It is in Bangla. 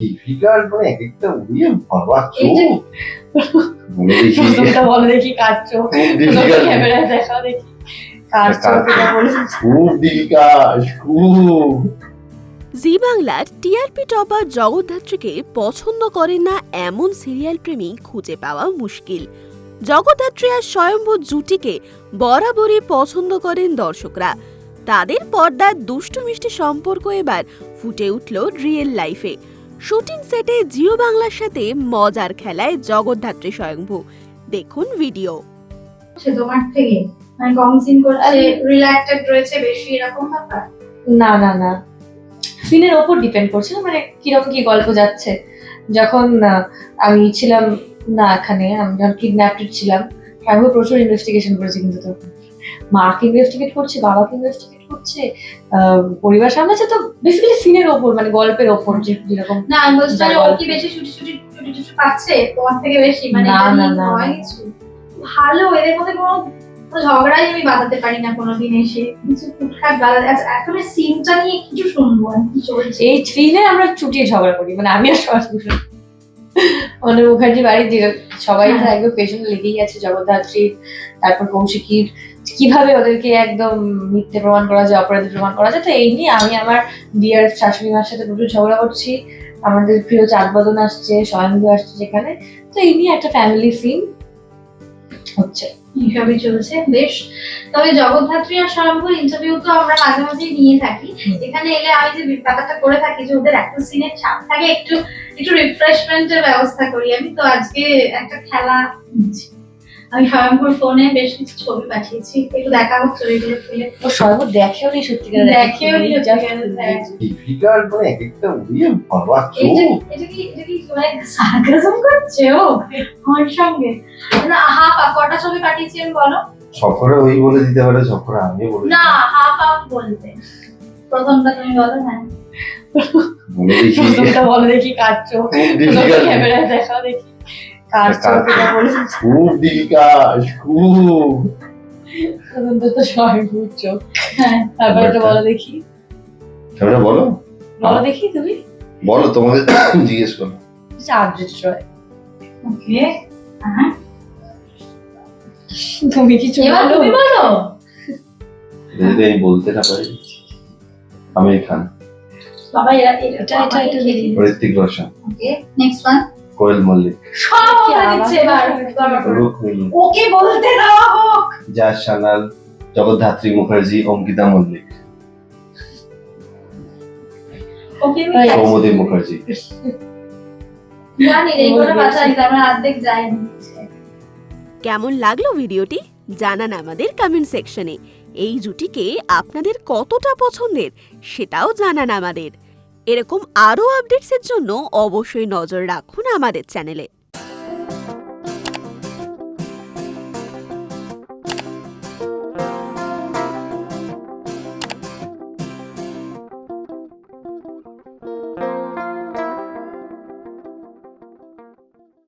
ডিফিকাল্ট মানে এক একটা উড়িয়ে বাবা চোখ বলে দেখি। বলো দেখি কার চোখ। ক্যামেরায় দেখাও দেখি কার চোখ খুব ডিফিকাল্ট খুব। জি বাংলার টিআরপি টপার জগদ্ধাত্রীকে পছন্দ করেন না এমন সিরিয়াল প্রেমী খুঁজে পাওয়া মুশকিল। জগদ্ধাত্রী আর স্বয়ম্ভু জুটিকে বরাবরই পছন্দ করেন দর্শকরা। তাদের পর্দার দুষ্টু মিষ্টি সম্পর্ক এবার ফুটে উঠল রিয়েল লাইফে শুটিং সেটে জিও বাংলার সাথে মজার খেলায় জগদ্ধাত্রী স্বয়ংভু। দেখুন ভিডিও। সে তোমার থেকে মানে কম সিন করছে রিল্যাক্টেড রয়েছে বেশি এরকম ব্যাপার? না না না। সিনের ওপর ডিপেন্ড করছে না মানে কীরকম কি গল্প যাচ্ছে। যখন আমি ছিলাম না এখানে আমি যখন কিডন্যাপটেড ছিলাম আমি প্রচুর ইনভেস্টিগেশন করেছি কিন্তু তখন। মাকে ইনভেস্টিগেট করছে বাবাকে ইনভেস্টিগেট আহ, পরিবার সামলাচ্ছে তো বেসিক্যালি সিনের ওপর মানে গল্পের ওপর যে যেরকম না আমি যা যে ও কি বেশি ছুটি ছুটি ছুটি ছুটি পাচ্ছে? তোমার থেকে বেশি মানে না, না, না, ভালো এদের মধ্যে কোনো ঝগড়াই আমি বাঁধাতে পারি না কোনোদিন এসে। কিছু টুকটাক বাধা আচ্ছা এখন সিনটা নিয়ে কিছু শুনব আর কি চলছে। এই ফিলে আমরা চুটিয়ে ঝগড়া করি মানে আমি আর সমাজ মানে মুখার্জি বাড়ির যে সবাই হ্যাঁ। একদম পেছনে লেগেই আছে জগদ্ধাত্রীর তারপর কৌশিকীর কীভাবে ওদেরকে একদম মিথ্যে প্রমাণ করা যায় অপরাধী প্রমাণ করা যায় তো এই নিয়ে আমি আমার ডিয়ার শাশুড়ি মার সাথে প্রচুর ঝগড়া করছি। আমাদের প্রিয় চাঁদবদন আসছে স্বয়ংভু আসছে যেখানে। তো এই নিয়ে একটা ফ্যামিলি সিন হচ্ছে। এইসবই চলছে বেশ। তবে জগদ্ধাত্রী আর স্বয়ম্ভুর ইন্টারভিউ তো আমরা মাঝে মাঝেই নিয়ে থাকি। এখানে এলে আমি যে ব্যাপারটা করে থাকি যে ওদের একটা সিনের চাপ থাকে একটু একটু রিফ্রেশমেন্টের ব্যবস্থা করি আমি। তো আজকে একটা খেলা নিচ্ছি। আমি স্বয়ম্ভুর ফোনে বেশ কিছু ছবি পাঠিয়েছি। একটু দেখা হোক ছবিগুলো খুলে ও দেখেও নি সত্যিকার দেখেও নি হ্যাঁ। ডিফিকাল্ট মানে একটা উড়িয়ে বাবা এটা এটা কি এটা কি মানে করছে ও? আমার সঙ্গে। না হাফ কটা ছবি পাঠিয়েছি আমি বলো? সফরে ওই বলে দিতে পারে সফরে আমি বলে না। হাফ হাফ বলতে। প্রথমটা তুমি বলো হ্যাঁ। বলে দেখি। প্রথমটা বলো দেখি ডিফিকাল্ট ক্যামেরায় দেখাও দেখি। খুব ডিফিকাল্ট খুব। তো স্বয়ংভূর হ্যাঁ তারপর একটা বলো দেখি। ক্যামেরা বলো। বলো দেখি তুমি। বলো তোমাকে জিজ্ঞেস করো। চার্জেস রয় ওকে হ্যাঁ তুমি কিছু এবার বলো তুমি বলো। যদি আমি বলতে না পারি। আমির খান বাবা এরা এটা এটা এটা দেখি Hrithik Roshan. Okay next one Koel Mallick. সব আওয়াজ? দিচ্ছে এবার ওকে বলতে দেওয়া হোক। জাস সানাল জগদ্ধাত্রী মুখার্জি অঙ্কিতা মল্লিক। ওকে মুখার্জি। জানি রে এইগুলো বাঁচা আমরা অর্ধেক যাইনি কেমন লাগল ভিডিওটি? জানান আমাদের কমেন্ট সেকশনে এই জুটিকে আপনাদের কতটা পছন্দের সেটাও জানান আমাদের। এরকম আরও আপডেটসের জন্য অবশ্যই নজর রাখুন আমাদের চ্যানেলে।